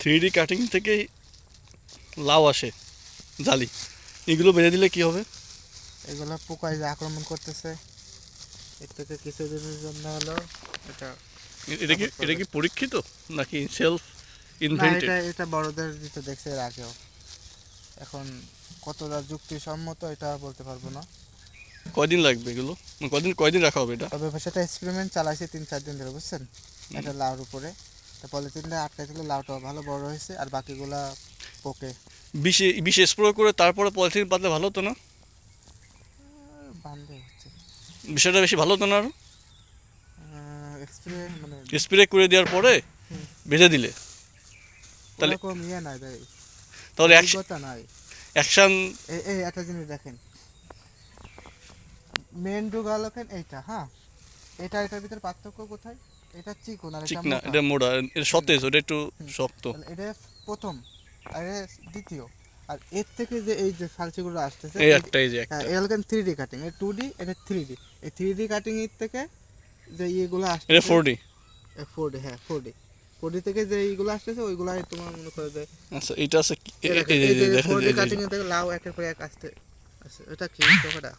Three D cutting থেকেই লাউ আসে জালি। এগুলো বেঁধে দিলে কি হবে? এগুলো পোকায় যে আক্রমণ করতেছে এর থেকে কিছুদিনের জন্য হলো এটা এটা কি এটা কি পরীক্ষিত নাকি সেলফ ইনভেন্টেড এটা এটা বড়দের দিতে দেখছে এর আগেও। এখন কতটা যুক্তিসম্মত এটা বলতে পারব না। কয়দিন লাগবে এগুলো? মানে কয়দিন কয়দিন রাখা হবে এটা? তবে সেটা এক্সপেরিমেন্ট চালাইছে তিন চার দিন ধরে বুঝছেন? এটা লাউর উপরে। তা পলিথিনটা আটকাই দিলে লাউটা ভালো বড় হয়েছে আর বাকিগুলা পোকে। বিষে বিষে স্প্রে করে তারপরে পলিথিন পাতলে ভালো হতো না? বান্ধে হচ্ছে। বিষয়টা বেশি ভালো হতো না আরও এক্সপ্রে মানে স্প্রে করে দেওয়ার পরে। বেঁধে দিলে। তাহলে- কম ইয়ে নাই ভাই। তাহলে অভিজ্ঞতা নাই। অ্যাকশন এই এই একটা জিনিস দেখেন। মেন ডুগালোকেন এইটা হ্যাঁ? এটা এটার ভিতরে পার্থক্য কোথায়? এটা চিকন আর এটা না মোটা। এটা মোড়া এটা সতেজ ওটা একটু শক্ত। এটা প্রথম আর দ্বিতীয়। আর এর থেকে যে এই যে ফালসিগুলো আসতেছে এই একটা এই যে একটা। এটা থ্রি ডি কাটিং এই টু ডি এটা থ্রি ডি এই থ্রি ডি কাটিং এর থেকে যে ইয়েগুলো এটা আসতেছে ফোর ডি ফোর ডি হ্যাঁ ফোর ডি ফোর ডি থেকে যে এইগুলো আসতেছে ওইগুলাই তোমার মনে করো যে আচ্ছা এটা আছে এই যে ফোর ডি কাটিং এর থেকে লাউ একের পর এক আসতে এটা কি? না।